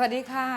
สวัสดีค่ะ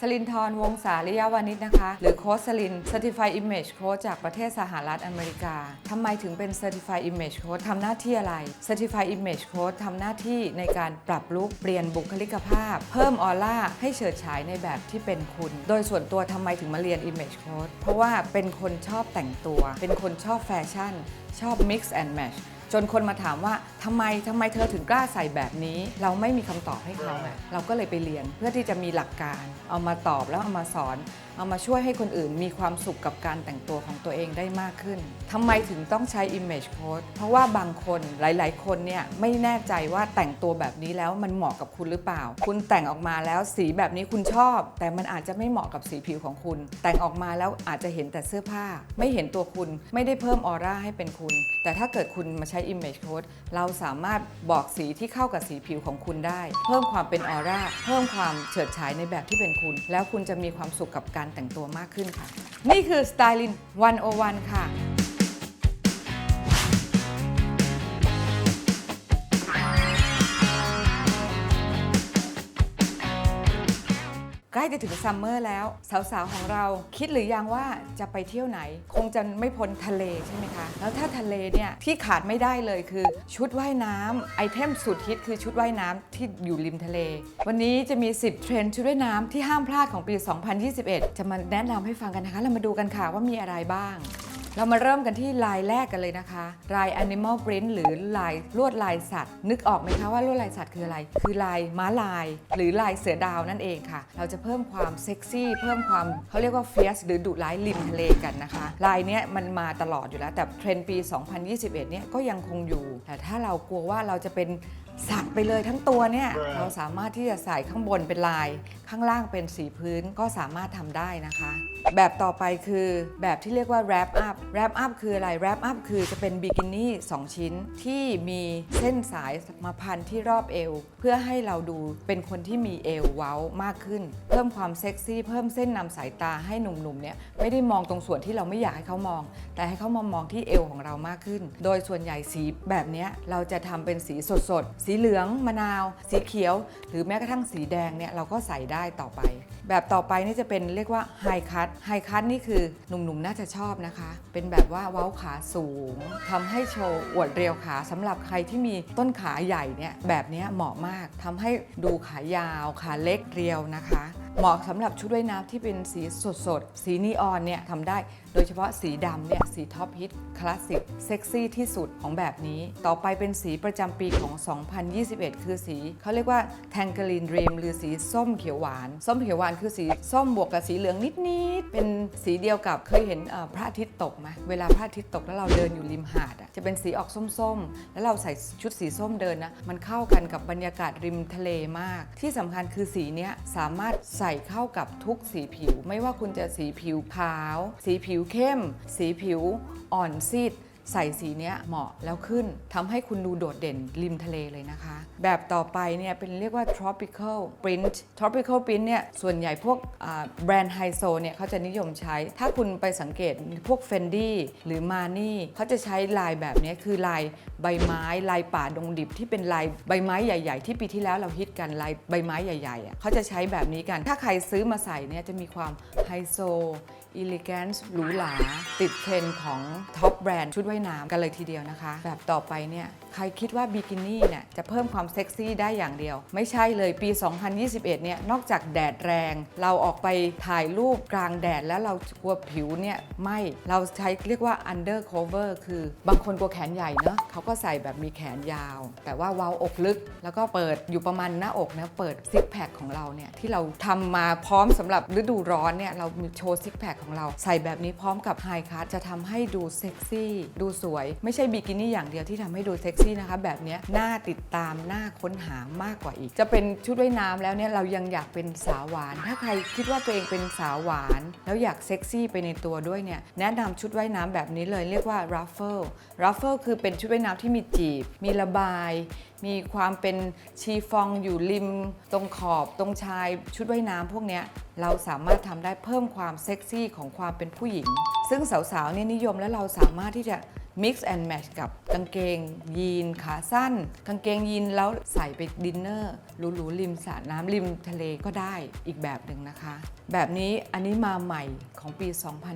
สลินทรวงศาลิยาวานิชนะคะ หรือโค้ชสลิน Certified Image Coach จากประเทศสหรัฐอเมริกาทำไมถึงเป็น Certified Image Coach ทำหน้าที่อะไร Certified Image Coach ทำหน้าที่ในการปรับลุคเปลี่ยนบุคลิกภาพ เพิ่มออร่าให้เฉิดฉายในแบบที่เป็นคุณ โดยส่วนตัวทำไมถึงมาเรียน Image Coach เพราะว่าเป็นคนชอบแต่งตัว เป็นคนชอบแฟชั่น ชอบ Mix and Match จนคนมาถามว่าทำไมทำไมเธอถึงกล้าใส่แบบนี้ เราไม่มีคำตอบให้เขาไงเราก็เลยไปเรียนเพื่อที่จะมีหลักการ เอามาตอบแล้วเอามาสอน เอามาช่วยให้คนอื่นมีความสุขกับการแต่งตัวของตัวเองได้มากขึ้นทำไมถึงต้องใช้ image coach เพราะว่าบางคนหลาย ๆ คนเนี่ยไม่แน่ใจว่าแต่งตัวแบบนี้แล้วมันเหมาะกับคุณหรือเปล่า คุณแต่งออกมาแล้วสีแบบนี้คุณชอบ แต่มันอาจจะไม่เหมาะกับสีผิวของคุณ แต่งออกมาแล้วอาจจะเห็นแต่เสื้อผ้า ไม่เห็นตัวคุณไม่ได้เพิ่มออร่าให้เป็นคุณ แต่ถ้าเกิดคุณมาใช้ image coach เราสามารถบอกสีที่เข้ากับสีผิวของคุณได้ เพิ่มความเป็นออร่าเพิ่มความเฉิดฉายในแบบที่เป็นคุณ แล้วคุณจะมีความสุขกับการแต่งตัวมากขึ้นค่ะ นี่คือ Styling 101 ค่ะ กล้ถึงซัมเมอร์แล้ว สาวๆของเราคิดหรือยังว่าจะไปเที่ยวไหน คงจะไม่พ้นทะเลใช่ไหมคะ แล้วถ้าทะเลเนี่ยที่ขาดไม่ได้เลยคือชุดว่ายน้ำไอเทมสุดฮิตคือชุดว่ายน้ำที่อยู่ริมทะเล วันนี้จะมี 10 เทรนด์ชุดว่ายน้ำที่ห้ามพลาดของปี 2021 จะมาแนะนำให้ฟังกันนะคะเรามาดูกันค่ะว่ามีอะไรบ้าง เรามาเริ่มกันที่ลายแรกกันเลยนะคะ ลาย Animal Print หรือลายลวดลายสัตว์ นึกออกไหมคะว่าลวดลายสัตว์คืออะไร คือลายม้าลาย หรือลายเสือดาวนั่นเองค่ะ เราจะเพิ่มความเซ็กซี่ เพิ่มความเขาเรียกว่าเฟียสหรือดุร้ายริมทะเลกันนะคะ ลายเนี้ยมันมาตลอดอยู่แล้ว แต่เทรนด์ปี 2021 เนี่ยก็ยังคงอยู่ แต่ถ้าเรากลัวว่าเราจะเป็นสัตว์ไปเลยทั้งตัวเนี่ย เราสามารถที่จะใส่ข้างบนเป็นลาย ข้างล่างเป็นสีพื้นก็สามารถทำได้นะคะ แบบต่อไปคือแบบที่เรียกว่า wrap up wrap up คืออะไร wrap up คือจะเป็นบิกินี่2 ชิ้นที่มีเส้นสายมาพันที่รอบเอว เพื่อให้เราดูเป็นคนที่มีเอวเว้ามากขึ้น เพิ่มความเซ็กซี่ เพิ่มเส้นนำสายตาให้หนุ่มๆเนี่ยไม่ได้มองตรงส่วนที่เราไม่อยากให้เขามอง แต่ให้เขามามองที่เอวของเรามากขึ้น โดยส่วนใหญ่สีแบบนี้เราจะทำเป็นสีสดๆ สีเหลืองมะนาว สีเขียว หรือแม้กระทั่งสีแดงเนี่ยเราก็ใส่ได้ต่อไป แบบต่อไปนี่จะเป็นเรียกว่าไฮคัทไฮคัทนี่คือหนุ่มๆน่าจะชอบนะคะ เป็นแบบว่าเว้าขาสูงทำให้โชว์อวดเรียวขาสำหรับใครที่มีต้นขาใหญ่เนี่ยแบบนี้เหมาะมากทำให้ดูขายาวขาเล็กเรียวนะคะ เหมาะสำหรับชุดว่ายน้ำที่เป็นสีสดๆสีนีออนเนี่ยทำได้ โดยเฉพาะสีดำเนี่ย สีท็อปฮิตคลาสสิกเซ็กซี่ที่สุดของแบบนี้ ต่อไปเป็นสีประจำปีของ 2021 คือสี เขาเรียกว่า Tangerine Dream หรือสีส้มเขียวหวาน ส้มเขียวหวานคือสีส้มบวกกับสีเหลืองนิดๆ เป็นสีเดียวกับเคยเห็นพระอาทิตย์ตกไหมเวลาพระอาทิตย์ตกแล้วเราเดินอยู่ริมหาดอะจะเป็นสีออกส้มๆ แล้วเราใส่ชุดสีส้มเดินนะมันเข้ากันกับบรรยากาศริมทะเลมาก ที่สำคัญคือสีนี้สามารถใส่เข้ากับทุกสีผิว ไม่ว่าคุณจะสีผิวขาว สีผิวเข้ม สีผิว อ่อนซีด ใส่สีเนี้ยเหมาะแล้วขึ้นทำให้คุณดูโดดเด่นริมทะเลเลยนะคะ แบบต่อไปเนี่ยเป็นเรียกว่า tropical print tropical print เนี่ยส่วนใหญ่พวกแบรนด์ไฮโซเนี่ยเขาจะนิยมใช้ ถ้าคุณไปสังเกตพวก Fendi หรือ Marni เขาจะใช้ลายแบบเนี้ยคือลายใบไม้ลายป่าดงดิบที่เป็นลายใบไม้ใหญ่ ๆ ที่ปีที่แล้วเราฮิตกันลายใบไม้ใหญ่ๆอะเขาจะใช้แบบนี้กัน ถ้าใครซื้อมาใส่เนี่ยจะมีความไฮโซ อิลิแกนซ์หรูหราติดเทรนด์ของท็อปแบรนด์ชุดว่ายน้ำกันเลยทีเดียวนะคะ แบบต่อไปเนี่ย ใครคิดว่าบิกินี่เนี่ยจะเพิ่มความเซ็กซี่ได้อย่างเดียว ไม่ใช่เลยปี 2021 เนี่ยนอกจากแดดแรง เราออกไปถ่ายรูปกลางแดดแล้วเรากลัวผิวเนี่ยไหม่เราใช้เรียกว่า under cover คือบางคนกลัวแขนใหญ่เนอะเขาก็ใส่แบบมีแขนยาว แต่ว่าเว้าอกลึก แล้วก็เปิดอยู่ประมาณหน้าอกนะเปิดซิกแพคของเราเนี่ยที่เราทำมาพร้อมสำหรับฤดูร้อนเนี่ยเราโชว์ซิกแพคของเราใส่แบบนี้พร้อมกับไฮคัทจะทำให้ดูเซ็กซี่ดูสวย ไม่ใช่บิกินี่อย่างเดียวที่ทำให้ดูเซ็กซี่นะคะ แบบนี้น่าติดตามน่าค้นหามากกว่าอีก จะเป็นชุดว่ายน้ำแล้วเนี่ยเรายังอยากเป็นสาวหวาน ถ้าใครคิดว่าตัวเองเป็นสาวหวาน แล้วอยากเซ็กซี่ไปในตัวด้วยเนี่ยแนะนำชุดว่ายน้ำแบบนี้เลยเรียกว่า ruffle ruffle คือเป็นชุดว่ายน้ำที่มีจีบ มีระบาย มีความเป็นชีฟองอยู่ริม ตรงขอบตรงชายชุดว่ายน้ำพวกเนี้ยเราสามารถทำได้เพิ่มความเซ็กซี่ของความเป็นผู้หญิง ซึ่งสาวๆเนี่ยนิยมและเราสามารถที่จะ mix and match กับกางเกงยีนขาสั้น กางเกงยีนแล้วใส่ไปดินเนอร์หรูๆริมสระน้ำริมทะเลก็ได้อีกแบบหนึ่งนะคะ แบบนี้อันนี้มาใหม่ของปี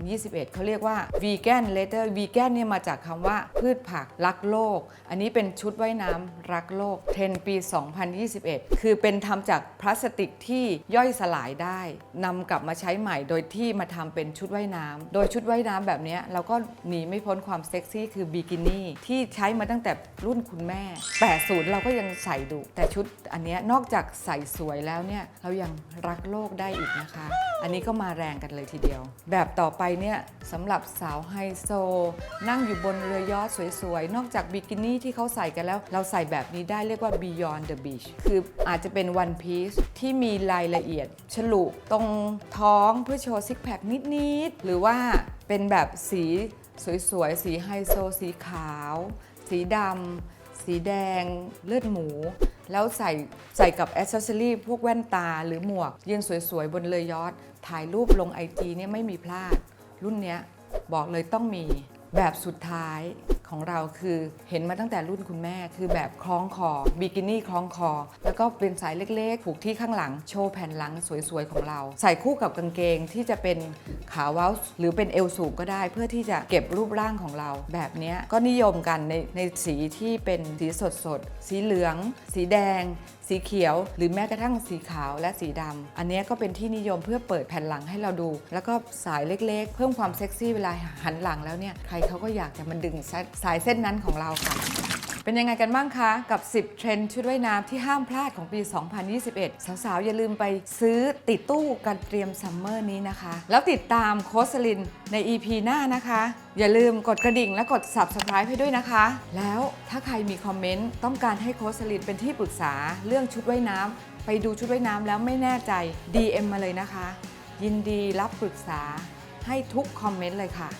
2021 เขาเรียกว่า vegan leather vegan เนี่ยมาจากคำว่าพืชผักรักโลก อันนี้เป็นชุดว่ายน้ำรักโลกเทรนปี 2021 คือเป็นทำจากพลาสติกที่ย่อยสลายได้นำกลับมาใช้ใหม่โดยที่มาทำเป็นชุดว่ายน้ำโดยชุดว่ายน้ำแบบนี้เราก็หนีไม่พ้นความเซ็กซี่คือบิกินี่ที่ใช้มาตั้งแต่รุ่นคุณแม่ 80 เราก็ยังใส่ดูแต่ชุดอันเนี้ยนอกจากใส่สวยแล้วเนี่ยเรายังรักโลกได้อีกนะคะ อันนี้ก็มาแรงกันเลยทีเดียว แบบต่อไปเนี่ยสำหรับสาวไฮโซ นั่งอยู่บนเรือยอชต์สวยๆ นอกจากบิกินี่ที่เขาใส่กันแล้ว เราใส่แบบนี้ได้เรียกว่า beyond the beach คืออาจจะเป็น one piece ที่มีรายละเอียด ฉลุตรงท้องเพื่อโชว์ซิกแพคนิดๆ หรือว่าเป็นแบบสี สวยๆ สีไฮโซ สีขาว สีดำ สีแดง เลือดหมู แล้วใส่ใส่กับแอสเซสซอรี่พวกแว่นตาหรือหมวก ยืนสวยๆ บนเลยยอด ถ่ายรูปลงไอจีเนี่ยไม่มีพลาด รุ่นเนี้ยบอกเลยต้องมีแบบสุดท้าย ของเราคือเห็นมาตั้งแต่รุ่นคุณแม่ คือแบบคล้องคอบิกินี่คล้องคอ แล้วก็เป็นสายเล็กๆ ผูกที่ข้างหลังโชว์แผ่นหลังสวยๆ ของเรา ใส่คู่กับกางเกงที่จะเป็นขาเว้าหรือเป็นเอวสูงก็ได้ เพื่อที่จะเก็บรูปร่างของเรา แบบนี้ก็นิยมกันในในสีที่เป็นสีสดๆสีเหลือง สีแดง สีเขียว หรือแม้กระทั่งสีขาวและสีดำอันนี้ก็เป็นที่นิยมเพื่อเปิดแผ่นหลังให้เราดู แล้วก็สายเล็กๆ เพิ่มความเซ็กซี่เวลาหันหลังแล้วเนี่ยใครเขาก็อยากจะมาดึงสายเส้นนั้นของเราค่ะ เป็นยังไงกันบ้างคะ กับ 10 เทรนด์ชุดว่ายน้ำที่ห้ามพลาดของปี 2021 สาวๆ อย่าลืมไปซื้อติดตู้กันเตรียมซัมเมอร์นี้นะคะ แล้วติดตามโคสลินใน EP หน้านะคะ อย่าลืมกดกระดิ่งและกด Subscribe ให้ด้วยนะคะ แล้วถ้าใครมีคอมเมนต์ต้องการให้โคสลินเป็นที่ปรึกษาเรื่องชุดว่ายน้ำไปดูชุดว่ายน้ำแล้วไม่แน่ใจ DM มาเลยนะคะ ยินดีรับปรึกษาให้ทุกคอมเมนต์เลยค่ะ